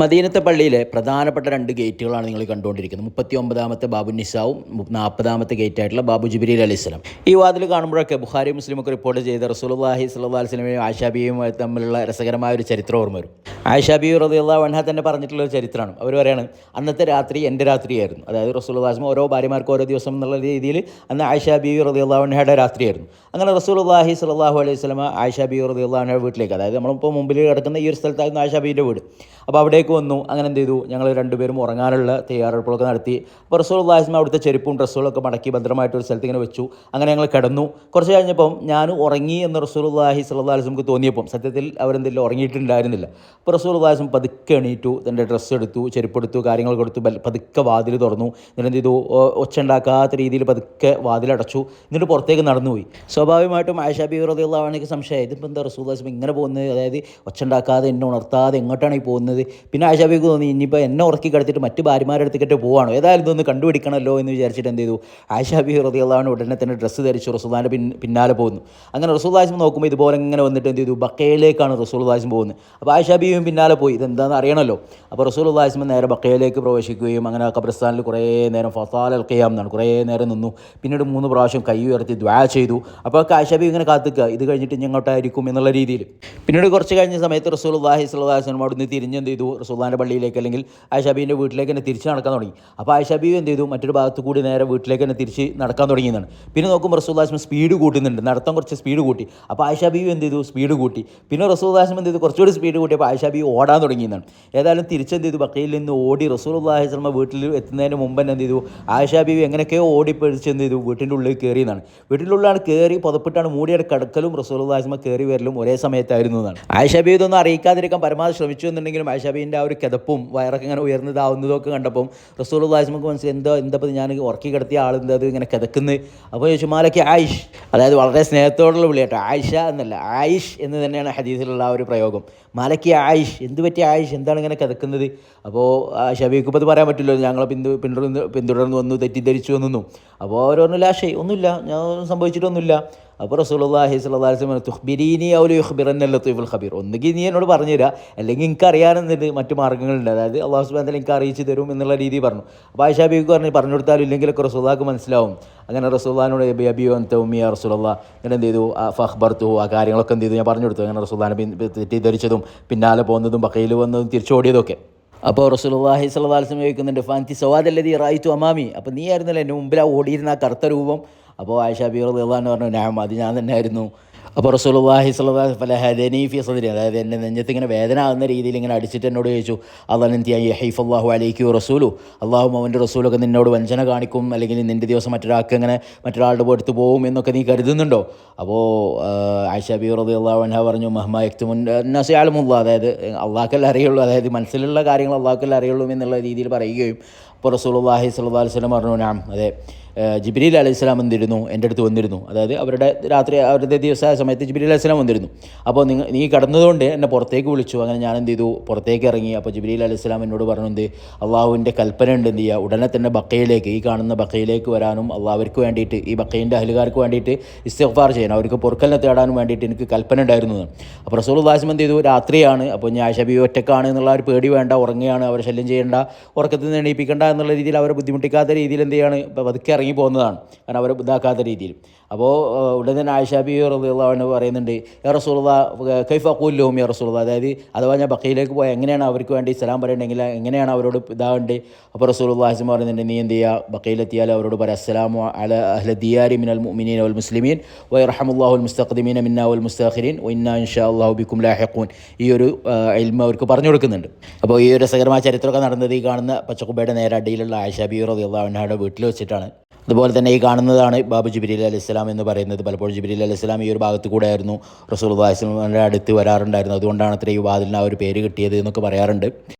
മദീനത്തെ പള്ളിയിലെ പ്രധാനപ്പെട്ട രണ്ട് ഗേറ്റുകളാണ് നിങ്ങൾ കണ്ടുകൊണ്ടിരിക്കുന്നത്. മുപ്പത്തി ഒമ്പതാമത്തെ ബാബു നിസാവും നാൽപ്പതാമത്തെ ഗേറ്റ് ആയിട്ടുള്ള ബാബു ജുബിരി അലി ഇസ്ലാം ഈ വാതിൽ കാണുമ്പോഴൊക്കെ ബുഹാരി മുസ്ലിമൊക്കെ റിപ്പോർട്ട് ചെയ്ത റസൂൽ അള്ളാഹി അലൈഹി വസല്ലമയും ആയിഷാബിയും തമ്മിലുള്ള രസകരമായ ഒരു ചരിത്രം ഓർമ്മ വരും. ആയിഷാബി റളിയല്ലാഹു അൻഹ തന്നെ പറഞ്ഞിട്ടുള്ള ഒരു ചരിത്രമാണ്. അവർ പറയാണ് അന്നത്തെ രാത്രി എന്റെ രാത്രിയായിരുന്നു. അതായത് റസൂലുള്ളാഹിസ്മ ഓരോ ഭാര്യമാർക്ക് ഓരോ ദിവസം എന്നുള്ള രീതിയിൽ അന്ന് ആയിഷാബി റളിയല്ലാഹു വൻഹയുടെ രാത്രിയായിരുന്നു. അങ്ങനെ റസൂലുള്ളാഹി സ്വല്ലല്ലാഹു അലൈഹി സ്വലമ ആയിഷാബി റളിയല്ലാഹു വൻഹയുടെ വീട്ടിലേക്ക് അതായത് നമ്മളിപ്പോൾ മുമ്പിൽ കിടക്കുന്ന ഈ ഒരു സ്ഥലത്തായിരുന്നു ആയിഷാബിയുടെ വീട്. അപ്പോൾ അവിടേക്ക് വന്നു അങ്ങനെ എന്ത് ചെയ്തു? ഞങ്ങൾ രണ്ടുപേരും ഉറങ്ങാനുള്ള തയ്യാറെടുപ്പുകളൊക്കെ നടത്തി. അപ്പോൾ റസൂൽ അള്ളാഹിസ്മ അവിടുത്തെ ചെരുപ്പും ഡ്രസ്സുകളൊക്കെ മടക്കി ഭദ്രമായിട്ട് ഒരു സ്ഥലത്ത് ഇങ്ങനെ വെച്ചു. അങ്ങനെ ഞങ്ങൾ കിടന്നു. കുറച്ച് കഴിഞ്ഞപ്പം ഞാൻ ഉറങ്ങി എന്ന് റസൂൽ അള്ളാഹി അലൈഹി അലിസ്മക്ക് തോന്നിയപ്പം സത്യത്തിൽ അവരെന്തെങ്കിലും ഉറങ്ങിയിട്ടുണ്ടായിരുന്നില്ല. അപ്പോൾ റസൂൽ അള്ളാഹിസ്മ പതുക്കെ എണീറ്റു തന്റെ ഡ്രസ്സ് എടുത്തു ചെരുപ്പെടുത്തു കാര്യങ്ങൾ കൊടുത്തു പതുക്കെ വാതിൽ തുറന്നു. എന്നിട്ട് എന്ത് ചെയ്തു ഒച്ച ഉണ്ടാക്കാത്ത രീതിയിൽ പതുക്കെ വാതിലടച്ചു എന്നിട്ട് പുറത്തേക്ക് നടന്നുപോയി. സ്വാഭാവികമായിട്ടും ആയിഷ ബി റദിയുള്ളവണെങ്കിൽ സംശയം ഇതിപ്പോൾ എന്താ റസൂൽ അള്ളാഹിസ്മ ഇങ്ങനെ പോകുന്നത്? അതായത് ഒച്ച ഉണ്ടാക്കാതെ എന്നെ ഉണർത്താതെ എങ്ങോട്ടാണ് ഈ പോകുന്നത്? പിന്നെ ആയിഷാബിക്ക് തോന്നി ഇനിയിപ്പോൾ എന്നെ ഉറക്കി കിടത്തിട്ട് മറ്റ് ഭാര്യമാരുടെ അടുത്തേക്കിട്ട് പോവാണോ? ഏതായാലും ഇതൊന്ന് കണ്ടുപിടിക്കണമല്ലോ എന്ന് വിചാരിച്ചിട്ട് എന്ത് ചെയ്തു? ആയിഷാബി റതിയുള്ളതാണ് ഉടനെ തന്നെ ഡ്രസ്സ് ധരിച്ചു റസൂദാന്റെ പിന്നാലെ പോകുന്നു. അങ്ങനെ റസൂൽ റസൂദാസിം നോക്കുമ്പോൾ ഇതുപോലെ ഇങ്ങനെ വന്നിട്ട് എന്ത് ചെയ്തു? ബക്കയിലേക്കാണ് റസൂൽദാസിം പോകുന്നത്. അപ്പോൾ ആയിഷാബിയും പിന്നാലെ പോയി. ഇതെന്താണെന്ന് അറിയണമല്ലോ. അപ്പോൾ റസൂൽദാസിം നേരെ ബക്കയിലേക്ക് പ്രവേശിക്കുകയും അങ്ങനെ ഖബ്രസ്ഥാനിൽ കുറേ നേരം ഫസാൽ അൽക്കയാം എന്നാണ്. കുറേ നേരം നിന്നു. പിന്നീട് മൂന്ന് പ്രാവശ്യം കൈ ഉയർത്തി ദ്വാ ചെയ്തു. അപ്പോൾ കാശബി ഇങ്ങനെ കാത്തുക്കുക ഇത് കഴിഞ്ഞിട്ട് ഇങ്ങോട്ടായിരിക്കും എന്നുള്ള രീതിയിൽ. പിന്നീട് കുറച്ച് കഴിഞ്ഞ സമയത്ത് റസൂൽ അള്ളാഹി സ്വലാസ്ലം അവിടുന്ന് തിരിഞ്ഞ് എന്ത് ചെയ്തു? റസൂല്ലാന്റെ പള്ളിയിലേക്ക് അല്ലെങ്കിൽ ആയിഷാബീന്റെ വീട്ടിലേക്ക് തന്നെ തിരിച്ച് നടക്കാൻ തുടങ്ങി. അപ്പോൾ ആയിഷാബി എന്ത് ചെയ്തു? മറ്റൊരു ഭാഗത്ത് കൂടി നേരെ വീട്ടിലേക്ക് തന്നെ തിരിച്ച് നടക്കാൻ തുടങ്ങിയതാണ് പിന്നെ നോക്കുമ്പോൾ റസൂല്ലാസ്മ സ്പീഡ് കൂട്ടുന്നുണ്ട്. നടത്തം കുറച്ച് സ്പീഡ് കൂട്ടി. അപ്പോൾ ആയിഷാബി എന്ത് ചെയ്തു? സ്പീഡ് കൂട്ടി. പിന്നെ റസൂല്ലാസ്മ എന്ത് ചെയ്തു? കുറച്ചുകൂടി സ്പീഡ് കൂട്ടി അപ്പോൾ ആയിഷാബി ഓടാൻ തുടങ്ങിയെന്നാണ്. ഏതായാലും തിരിച്ചെന്ത് ചെയ്തു? ബക്കയിൽ നിന്ന് ഓടി റസൂൽ അള്ളാഹി സ്വലമ വീട്ടിൽ എത്തുന്നതിന് മുമ്പ് തന്നെ എന്ത് ചെയ്തു? ആയിഷാബി എങ്ങനെയൊക്കെയോ ഓടിപ്പഴിച്ച് എന്ത് ചെയ്തു? വീട്ടിന്റെ ഉള്ളിൽ കയറിയെന്നാണ് വീട്ടിന്റെ ഉള്ളിലാണ് കയറി പുതപ്പിട്ടാണ് മൂടിയുടെ കടക്കലും റസൂൽ അള്ളാഹിസ്മ കയറി വരലും ഒരേ സമയത്തായിരുന്നു എന്നാണ്. ആയിഷാബി ഇതൊന്നും അറിയിക്കാതിരിക്കാൻ പരമാവധി ശ്രമിച്ചു എന്നുണ്ടെങ്കിലും ആയിഷാബിന്റെ ആ ഒരു കിതപ്പും വയറൊക്കെ ഇങ്ങനെ ഉയർന്നതാവുന്നതും ഒക്കെ കണ്ടപ്പം റസൂൽ അള്ളാഹിസ്മക്ക് മനസ്സിൽ എന്തോ എന്താ ഞാൻ ഉറക്കി കിടത്തിയ ആൾ എന്താ അത് ഇങ്ങനെ കിതക്കുന്നത് അപ്പോൾ ചോദിച്ചു മാലയ്ക്ക് ആയിഷ്. അതായത് വളരെ സ്നേഹത്തോടുള്ള വിളിയാട്ടോ. ആയിഷ എന്നല്ല ആയിഷ് എന്ന് തന്നെയാണ് ഹദീസിലുള്ള ആ ഒരു പ്രയോഗം. മാലയ്ക്ക് ആയിഷ്. എന്ത് പറ്റിയ ആയിഷ്? എന്താണ് ഇങ്ങനെ കിടക്കുന്നത് അപ്പോൾ ഇപ്പോൾ അത് പറയാൻ പറ്റില്ലല്ലോ. ഞങ്ങളെ പിന്തു പിന്തുടർന്ന് പിന്തുടർന്ന് വന്നു തെറ്റിദ്ധരിച്ചു വന്നു. അപ്പോൾ അവർ പറഞ്ഞില്ല ആഷേ ഒന്നുമില്ല. ഞാൻ സംഭവിച്ചിട്ടൊന്നുമില്ല. അപ്പോൾ റസൂലുള്ളാഹി സ്വല്ലല്ലാഹി അലൈഹി വസല്ലം തുഖ്ബിരീനി ഔ യുഖ്ബിറന്ന ലത്തീഫുൽ ഖബീർ. ഒന്നുകിൽ നീ എന്നോട് പറഞ്ഞു തരാ അല്ലെങ്കിൽ എനിക്ക് അറിയാനെന്നുണ്ട് മറ്റു മാർഗങ്ങളുണ്ട് അതായത് അള്ളാഹു വതആല എനിക്ക് അറിയിച്ചു തരും എന്നുള്ള രീതി പറഞ്ഞു. അപ്പോൾ ആയിഷ ബീവിക്ക് പറഞ്ഞു പറഞ്ഞു കൊടുത്താലും ഇല്ലെങ്കിലൊക്കെ റസൂള്ളാക്ക് മനസ്സിലാവും. അങ്ങനെ റസൂള്ളാനോട് ബി അബി അൻ തൗമിയ റസൂലുള്ള. അങ്ങനെ എന്ത് ചെയ്തു? ഫഹ്ബർത്തു ആ കാര്യങ്ങളൊക്കെ എന്ത് ചെയ്തു? ഞാൻ പറഞ്ഞു കൊടുത്തു. അങ്ങനെ റസൂള്ളാനെ തെറ്റിദ്ധരിച്ചതും പിന്നാലെ പോകുന്നതും ബക്കയിൽ വന്നതും തിരിച്ചോടിയതൊക്കെ. അപ്പോൾ റസൂലുള്ളാഹി സ്വല്ലല്ലാഹി അലൈഹി വസല്ലം ചോദിക്കുന്നുണ്ട് ഫാൻതി അല്ലദീ റായിത്തു അമാമി? അപ്പോൾ നീ ആയിരുന്നല്ലോ എന്റെ മുമ്പിൽ ആ ഓടിയിരുന്ന ആ കറുത്ത രൂപം? അപ്പോൾ ആയിഷ ബി റളിയല്ലാഹു അൻഹ പറഞ്ഞു ഞാൻ അത് ഞാൻ തന്നെ ആയിരുന്നു അപ്പോൾ റസൂലുള്ളാഹി സ്വല്ലല്ലാഹി ഫലഹദനി ഫി സദരി. അതായത് എന്റെ നെഞ്ചത്ത് ഇങ്ങനെ വേദന ആകുന്ന രീതിയിൽ ഇങ്ങനെ അടിച്ചിട്ട് എന്നോട് ചോദിച്ചു അള്ളാഹി ഹൈഫ് അള്ളാഹു അലൈക്കു റസൂലു. അള്ളാഹു അവന്റെ റസൂലൊക്കെ നിന്നോട് വഞ്ചന കാണിക്കും അല്ലെങ്കിൽ നിന്റെ ദിവസം മറ്റൊരാൾക്ക് ഇങ്ങനെ മറ്റൊരാളുടെ അടുത്ത് പോകും എന്നൊക്കെ നീ കരുതുന്നുണ്ടോ? അപ്പോൾ ആയിഷ ബി റതി അള്ളാഹു അൻഹ പറഞ്ഞു മഹ്മ യക്തുമുൻ നസി ആലമുള്ള അതായത് അള്ളാഹ്ക്കല്ല അറിയുള്ളൂ അതായത് മനസ്സിലുള്ള കാര്യങ്ങൾ അള്ളാഹ്ക്കല്ല അറിയുള്ളൂ എന്നുള്ള രീതിയിൽ പറയുകയും അപ്പോൾ റസൂലുള്ളാഹി സ്വല്ലല്ലാഹി അലൈഹി വസല്ലം പറഞ്ഞു ഞാൻ അതെ ജിബ്രീൽ അലൈഹി സ്വലാം വന്നിരുന്നു എന്റെ അടുത്ത് വന്നിരുന്നു. അതായത് അവരുടെ രാത്രി അവരുടെ ദിവസമായ സമയത്ത് ജിബ്രീൽ അലൈഹി സ്വലാം വന്നിരുന്നു. അപ്പോൾ നിങ്ങൾ നീ കടന്നതുകൊണ്ട് എന്നെ പുറത്തേക്ക് വിളിച്ചു. അങ്ങനെ ഞാൻ എന്ത് ചെയ്തു? പുറത്തേക്ക് ഇറങ്ങി. അപ്പോൾ ജിബ്രീൽ അലൈഹി സ്വലാം എന്നോട് പറഞ്ഞു എന്ത് അള്ളാഹുവിന്റെ കൽപ്പന ഉണ്ട് എന്ത് ചെയ്യുക? ഉടനെ തന്നെ ബക്കയിലേക്ക് ഈ കാണുന്ന ബക്കയിലേക്ക് വരാനും അള്ളാഹർക്ക് വേണ്ടിയിട്ട് ഈ ബക്കയിന്റെ അഹലുകാർക്ക് വേണ്ടിയിട്ട് ഇസ്തിഗ്ഫാർ ചെയ്യണം. അവർക്ക് പൊറുക്കലിനെ തേടാനും വേണ്ടിയിട്ട് എനിക്ക് കൽപ്പന ഉണ്ടായിരുന്നു അപ്പോൾ റസൂൽ ദാസിം എന്ത് ചെയ്തു? രാത്രിയാണ്. അപ്പോൾ ഞാൻ ഷബി ഒറ്റക്കാണ് എന്നുള്ള ഒരു പേടി വേണ്ട ഉറങ്ങുകയാണ് അവരെ ശല്യം ചെയ്യേണ്ട ഉറക്കത്തിൽ നിന്ന് എണീപ്പിക്കേണ്ട എന്നുള്ള രീതിയിൽ അവരെ ബുദ്ധിമുട്ടിക്കാത്ത രീതിയിൽ എന്ത് ചെയ്യാണ്? ഇപ്പോൾ പതുക്കെ ഇറങ്ങി പോകുന്നതാണ്. കാരണം അവരെ ഇതാക്കാത്ത രീതിയിൽ. അപ്പോൾ ഉടൻ തന്നെ ആയിഷാബി റളിയല്ലാഹു പറയുന്നുണ്ട് യാ റസൂലുള്ള കൈഫ റസൂലുള്ള? അതായത് അഥവാ ഞാൻ ബക്കയിലേക്ക് പോയാൽ എങ്ങനെയാണ് അവർക്ക് വേണ്ടി സലാം പറയണമെങ്കിൽ എങ്ങനെയാണ് അവരോട് ഇതാകേണ്ടത് അപ്പോൾ റസൂലുള്ള ഹാസിം പറയുന്നുണ്ട് നീ എന്ത് ചെയ്യുക ബക്കയിലെത്തിയാൽ അവരോട് പറയാം അസ്സലാമു അല അഹ്ല ദിയാരി മിനൽ മുഅ്മിനീന വൽ മുസ്ലിമീൻ വൈ റഹമുല്ലാഹുൽ മുസ്തഖദിമീന മിന്ന വൽ മുസ്തഖിരീൻ വഇന്നാ ഇൻഷാ അല്ലാഹു ബിക്കും ലാഹിഖൂൻ. ഈ ഒരു ഇൽമ അവർക്ക് പറഞ്ഞു കൊടുക്കുന്നുണ്ട്. അപ്പോൾ ഈ ഒരു രസകരമായ ചരിത്രമൊക്കെ നടന്നത് ഈ കാണുന്ന പച്ചക്കുബയുടെ നേരെ അടിയിലുള്ള ആയിഷ ബി അൻഹയുടെ വീട്ടിൽ വെച്ചിട്ടാണ്. അതുപോലെ തന്നെ ഈ കാണുന്നതാണ് ബാബു ജിബിരി അലി ഇസ്ലാം എന്ന് പറയുന്നത്. പലപ്പോഴും ജിബിരി അലി ഇസ്ലാം ഈ ഒരു ഭാഗത്ത് കൂടെ ആയിരുന്നു. റസൂൽ വാസ്ലമിന്റെ അടുത്ത് വരാറുണ്ടായിരുന്നു. അതുകൊണ്ടാണ് അത്ര ഈ വാതിലിന് ആ ഒരു പേര് കിട്ടിയത് എന്നൊക്കെ പറയാറുണ്ട്.